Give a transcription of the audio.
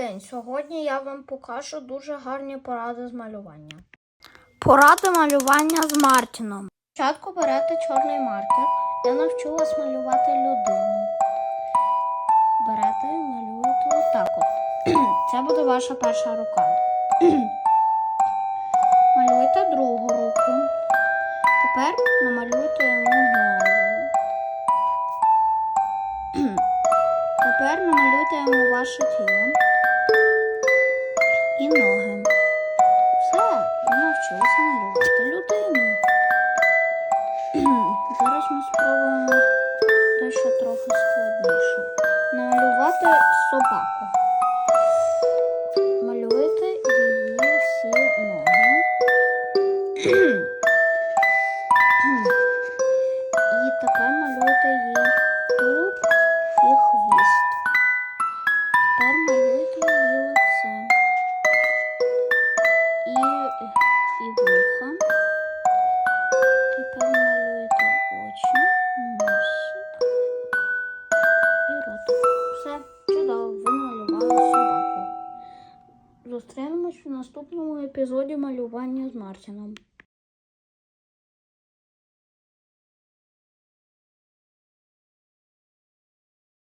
день. Сьогодні я вам покажу дуже гарні поради з малювання. Поради малювання з Мартіном. Спочатку берете чорний маркер. Я навчу вас малювати людину. Берете і малюєте отак от. Це буде ваша перша рука. Малюйте другу руку. Тепер намалюйте йому голову. Тепер намалюйте йому ваше тіло і ноги. Все, ви навчилися малювати людину. Зараз ми спробуємо дещо трохи складніше. Намалювати собаку. Малюєте її всі ноги. І тепер малюєте їй тулуб малюєте її лице. І, і вуха. Тепер малюєте носик і ротик. Все, чудово, ви намалювали собаку. Зустрінемось в наступному епізоді малювання з Мартіном.